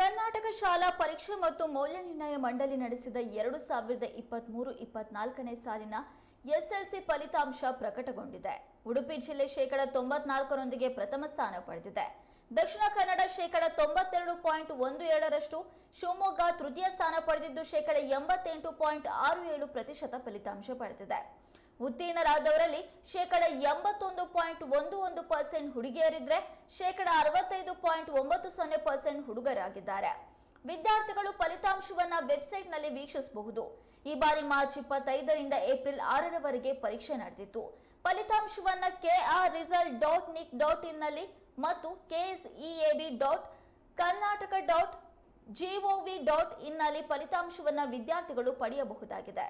ಕರ್ನಾಟಕ ಶಾಲಾ ಪರೀಕ್ಷೆ ಮತ್ತು ಮೌಲ್ಯ ನಿರ್ಣಯ ಮಂಡಳಿ ನಡೆಸಿದ ಎರಡು ಸಾವಿರದ ಇಪ್ಪತ್ತ್ಮೂರು ಇಪ್ಪತ್ನಾಲ್ಕನೇ ಸಾಲಿನ ಎಸ್ಎಲ್ಸಿ ಫಲಿತಾಂಶ ಪ್ರಕಟಗೊಂಡಿದೆ. ಉಡುಪಿ ಜಿಲ್ಲೆ ಶೇಕಡ ತೊಂಬತ್ನಾಲ್ಕರೊಂದಿಗೆ ಪ್ರಥಮ ಸ್ಥಾನ ಪಡೆದಿದೆ. ದಕ್ಷಿಣ ಕನ್ನಡ ಶೇಕಡ ತೊಂಬತ್ತೆರಡು ಪಾಯಿಂಟ್ ಒಂದು ಎರಡರಷ್ಟು, ಶಿವಮೊಗ್ಗ ತೃತೀಯ ಸ್ಥಾನ ಪಡೆದಿದ್ದು ಶೇಕಡ ಎಂಬತ್ತೆಂಟು ಪಾಯಿಂಟ್ ಆರು ಏಳು ಪ್ರತಿಶತ ಫಲಿತಾಂಶ ಪಡೆದಿದೆ. ಉತ್ತೀರ್ಣರಾದವರಲ್ಲಿ ಶೇಕಡ ಎಂಬತ್ತೊಂದು ಪಾಯಿಂಟ್ ಒಂದು ಒಂದು ಪರ್ಸೆಂಟ್ ಹುಡುಗಿಯರಿದ್ರೆ ಶೇಕಡ ಅರವತ್ತೈದು ಪಾಯಿಂಟ್ ಒಂಬತ್ತು ಸೊನ್ನೆ ಪರ್ಸೆಂಟ್ ಹುಡುಗರಾಗಿದ್ದಾರೆ. ವಿದ್ಯಾರ್ಥಿಗಳು ಫಲಿತಾಂಶವನ್ನ ವೆಬ್ಸೈಟ್ನಲ್ಲಿ ವೀಕ್ಷಿಸಬಹುದು. ಈ ಬಾರಿ ಮಾರ್ಚ್ ಇಪ್ಪತ್ತೈದರಿಂದ ಏಪ್ರಿಲ್ ಆರರವರೆಗೆ ಪರೀಕ್ಷೆ ನಡೆದಿತ್ತು. ಫಲಿತಾಂಶವನ್ನ KR result dot nic dot ಇನ್ನಲ್ಲಿ ಮತ್ತು KSEAB dot Karnataka dot gov dot ಇನ್ನಲ್ಲಿ ಫಲಿತಾಂಶವನ್ನ ವಿದ್ಯಾರ್ಥಿಗಳು ಪಡೆಯಬಹುದಾಗಿದೆ.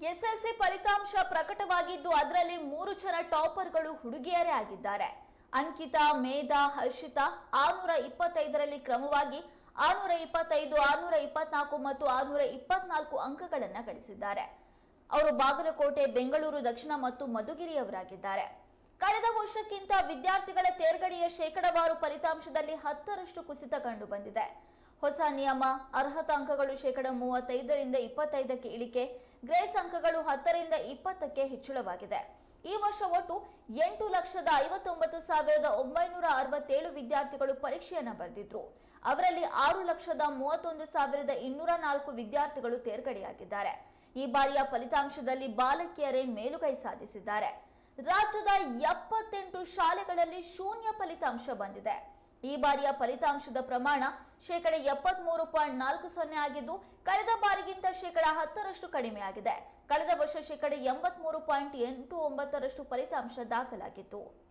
ಎಸ್ಎಲ್ಸಿ ಫಲಿತಾಂಶ ಪ್ರಕಟವಾಗಿದ್ದು ಅದರಲ್ಲಿ ಮೂರು ಜನ ಟಾಪರ್ಗಳು ಹುಡುಗಿಯರೇ ಆಗಿದ್ದಾರೆ. ಅಂಕಿತಾ, ಮೇಧಾ, ಹರ್ಷಿತಾ ಆರ್ನೂರ ಇಪ್ಪತ್ತೈದರಲ್ಲಿ ಕ್ರಮವಾಗಿ ಆರ್ನೂರ ಇಪ್ಪತ್ತೈದು, ಆರ್ನೂರ ಇಪ್ಪತ್ನಾಲ್ಕು ಮತ್ತು ಆರ್ನೂರ ಇಪ್ಪತ್ನಾಲ್ಕು ಅಂಕಗಳನ್ನು ಗಳಿಸಿದ್ದಾರೆ. ಅವರು ಬಾಗಲಕೋಟೆ, ಬೆಂಗಳೂರು, ದಕ್ಷಿಣ ಮತ್ತು ಮಧುಗಿರಿಯವರಾಗಿದ್ದಾರೆ. ಕಳೆದ ವರ್ಷಕ್ಕಿಂತ ವಿದ್ಯಾರ್ಥಿಗಳ ತೇರ್ಗಡೆಯ ಶೇಕಡವಾರು ಫಲಿತಾಂಶದಲ್ಲಿ ಹತ್ತರಷ್ಟು ಕುಸಿತ ಕಂಡು ಬಂದಿದೆ ಹೊಸ ನಿಯಮ, ಅರ್ಹತಾ ಅಂಕಗಳು ಶೇಕಡ ಮೂವತ್ತೈದರಿಂದ ಇಪ್ಪತ್ತೈದಕ್ಕೆ ಇಳಿಕೆ ಗ್ರೇಸ್ ಅಂಕಗಳು ಹತ್ತರಿಂದ ಇಪ್ಪತ್ತಕ್ಕೆ ಹೆಚ್ಚಳವಾಗಿದೆ. ಈ ವರ್ಷ ಒಟ್ಟು ಎಂಟು ಲಕ್ಷದ ಐವತ್ತೊಂಬತ್ತು ಸಾವಿರದ ಒಂಬೈನೂರ ಅರವತ್ತೇಳು ವಿದ್ಯಾರ್ಥಿಗಳು ಪರೀಕ್ಷೆಯನ್ನು ಬರೆದಿದ್ರು. ಅವರಲ್ಲಿ ಆರು ಲಕ್ಷದ ಮೂವತ್ತೊಂದು ಸಾವಿರದ ಇನ್ನೂರ ನಾಲ್ಕು ವಿದ್ಯಾರ್ಥಿಗಳು ತೇರ್ಗಡೆಯಾಗಿದ್ದಾರೆ. ಈ ಬಾರಿಯ ಫಲಿತಾಂಶದಲ್ಲಿ ಬಾಲಕಿಯರೇ ಮೇಲುಗೈ ಸಾಧಿಸಿದ್ದಾರೆ. ರಾಜ್ಯದ ಎಪ್ಪತ್ತೆಂಟು ಶಾಲೆಗಳಲ್ಲಿ ಶೂನ್ಯ ಫಲಿತಾಂಶ ಬಂದಿದೆ. ಈ ಬಾರಿಯ ಫಲಿತಾಂಶದ ಪ್ರಮಾಣ ಶೇಕಡ ಎಪ್ಪತ್ಮೂರು ಪಾಯಿಂಟ್ ನಾಲ್ಕು ಸೊನ್ನೆ ಆಗಿದ್ದು, ಕಳೆದ ಬಾರಿಗಿಂತ ಶೇಕಡ ಹತ್ತರಷ್ಟು ಕಡಿಮೆಯಾಗಿದೆ. ಕಳೆದ ವರ್ಷ ಶೇಕಡ ಎಂಬತ್ಮೂರು ಪಾಯಿಂಟ್ ಎಂಟು ಒಂಬತ್ತರಷ್ಟು ಫಲಿತಾಂಶ ದಾಖಲಾಗಿತ್ತು.